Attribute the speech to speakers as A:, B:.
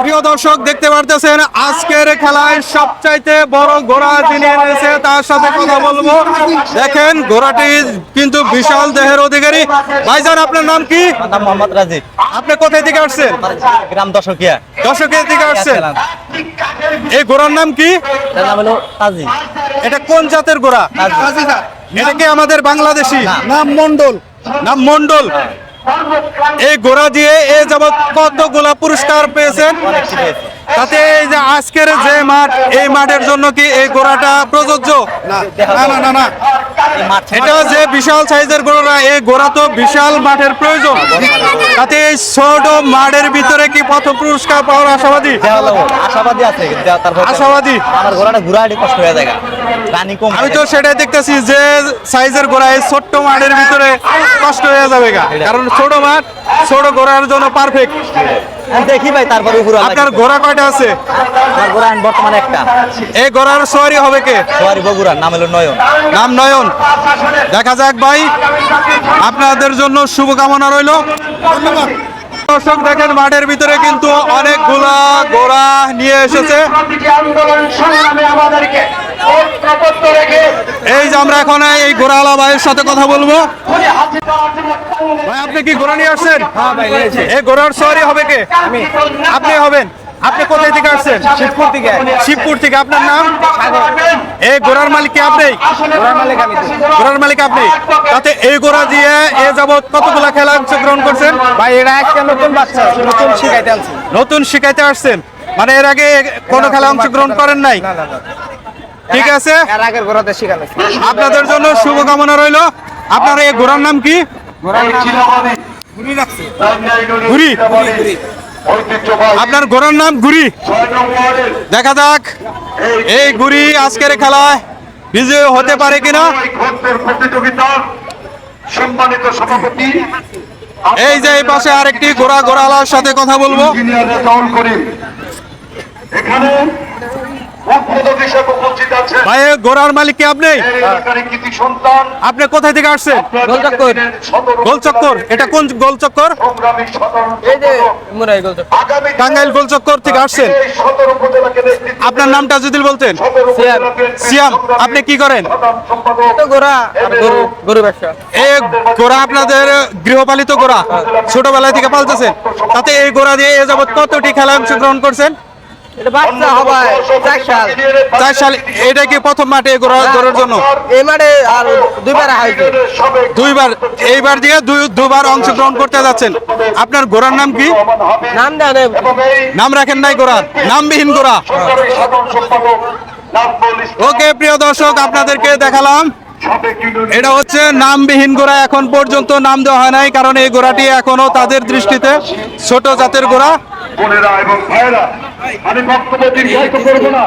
A: প্রিয় দর্শক দেখতে পারতেছেন আজকের খেলায় সবচাইতে বড় ঘোড়া যিনি এনেছে তার সাথে কথা বলব। দেখেন ঘোড়াটি কিন্তু বিশাল দেহের অধিকারী। ভাইজান আপনার নাম কি?
B: নাম মোহাম্মদ রাজীব।
A: আপনি কোথায় থেকে আসছেন?
B: গ্রাম দশকিয়া।
A: দর্শকের থেকে আসছেন? এই ঘোড়ার নাম কি?
B: নাম হলো তাজি
A: এটা কোন জাতের ঘোড়া এটা কি আমাদের বাংলাদেশি? নাম মন্ডল নাম মন্ডল এই ঘোড়া দিয়ে এ যাবৎ কতগুলা পুরস্কার পেয়েছেন? তাতে এই যে আজকের যে মাঠ এই মাঠের জন্য কি এই ঘোড়াটা প্রযোজ্য? না। না না না এটা যে বিশাল সাইজের ঘোড়া এই ঘোড়া তো বিশাল মাঠের প্রয়োজন। তাতে এই ছোট মাঠের ভিতরে কি প্রথম পুরস্কার পাওয়ার আশাবাদী?
B: আশাবাদী আছে
A: আশাবাদী।
B: আমার ঘোড়াটা ঘুরাটি কষ্ট হয়ে যায় কম
A: আমি তো সেটাই দেখতেছি যে সাইজের ঘোড়া এই ছোট্ট মাঠের ভিতরে কষ্ট হয়ে যাবে গা। কারণ ছোট মাঠ ছোট ঘোড়ার জন্য পারফেক্ট
B: দেখি ভাই তারপরে ঘুরা
A: আপনার ঘোড়া কয়টা আছে?
B: আমার ঘোড়া বর্তমানে একটা।
A: এই ঘোড়ার সওয়ারি হবে কে?
B: সোয়ারি বগুড়ার নাম হলো নয়ন।
A: নাম নয়ন। দেখা যাক ভাই আপনাদের জন্য শুভকামনা রইল। ধন্যবাদ দর্শক দেখেন মাঠের ভিতরে কিন্তু অনেকগুলা ঘোড়া নিয়ে এসেছে।
C: আন্দোলন সংগ্রামে আমাদেরকে
A: এই যে আমরা এখন এই ঘোড়াওয়ালা ভাইয়ের সাথে কথা বলব। ভাই আপনি কি ঘোড়া নিয়ে আসছেন? এই ঘোড়ার সওয়ারি হবে কে? আপনি হবেন। আপনি কোথায় থেকে আসছেন?
B: শিবপুর থেকে।
A: শিবপুর থেকে। আপনার নাম? এই ঘোড়ার মালিক কি আপনি?
B: ঘোড়ার মালিক আমি
A: ঘোড়ার মালিক আপনি। তাতে এই ঘোড়া দিয়ে এ যাবৎ কতগুলা খেলা অংশগ্রহণ করছেন?
B: ভাই এরা একটা নতুন বাচ্চা নতুন শিখাইতে আনছি।
A: নতুন শিখাইতে আসছেন। মানে এর আগে কোনো খেলা অংশগ্রহণ করেন নাই? ঠিক আছে? আপনাদের জন্য শুভকামনা রইল। আপনার এই ঘোড়ার নাম কি? ঘুরি আপনার ঘোড়ার নাম ঘুরি। দেখা যাক। এই ঘুরি আজকের খেলায় বিজয় হতে পারে কিনা।
C: এই সম্মানিত সভাপতি
A: এই যে এই পাশে আরেকটি ঘোড়া ঘোড়ালার সাথে কথা বলব।
C: এখানে
A: ভাই এই ঘোড়ার মালিক কি আপনি? আপনি কোথায় থেকে আসছেন?
B: গোলচক্কর।
A: গোলচক্কর? এটা কোন গোলচক্কর।
B: মুরাই গোলচক্কর।
A: টাঙ্গাইল গোলচক্কর থেকে আসছেন? আপনার নামটা যদি বলতেন। সিয়াম, আপনি কি করেন? এই ঘোড়া আপনাদের গৃহপালিত ঘোড়া ছোটবেলা থেকে পালতেছেন। তাতে এই ঘোড়া দিয়ে এ যাবৎ কতটি খেলা অংশগ্রহণ করছেন?
B: এটা বাচ্চা হবাই চার সাল
A: চার সাল এটা কি প্রথম মাঠে এই জন্য?
B: এই মাঠে আর দুইবার হয়েছে
A: দুইবার এইবার দিয়ে দুবার অংশগ্রহণ করতে যাচ্ছেন। আপনার ঘোড়ার নাম কি?
B: নাম
A: নাম রাখেন নাই ঘোড়ার। নামবিহীন ঘোড়া। ওকে প্রিয় দর্শক আপনাদেরকে দেখালাম। এটা হচ্ছে নামবিহীন ঘোড়া। এখন পর্যন্ত নাম দেওয়া হয় নাই কারণ এই ঘোড়াটি এখনও তাদের দৃষ্টিতে ছোট জাতের ঘোড়া।
C: বোনেরা এবং ভাইয়েরা আমি বক্তব্য দীর্ঘায়িত করব না।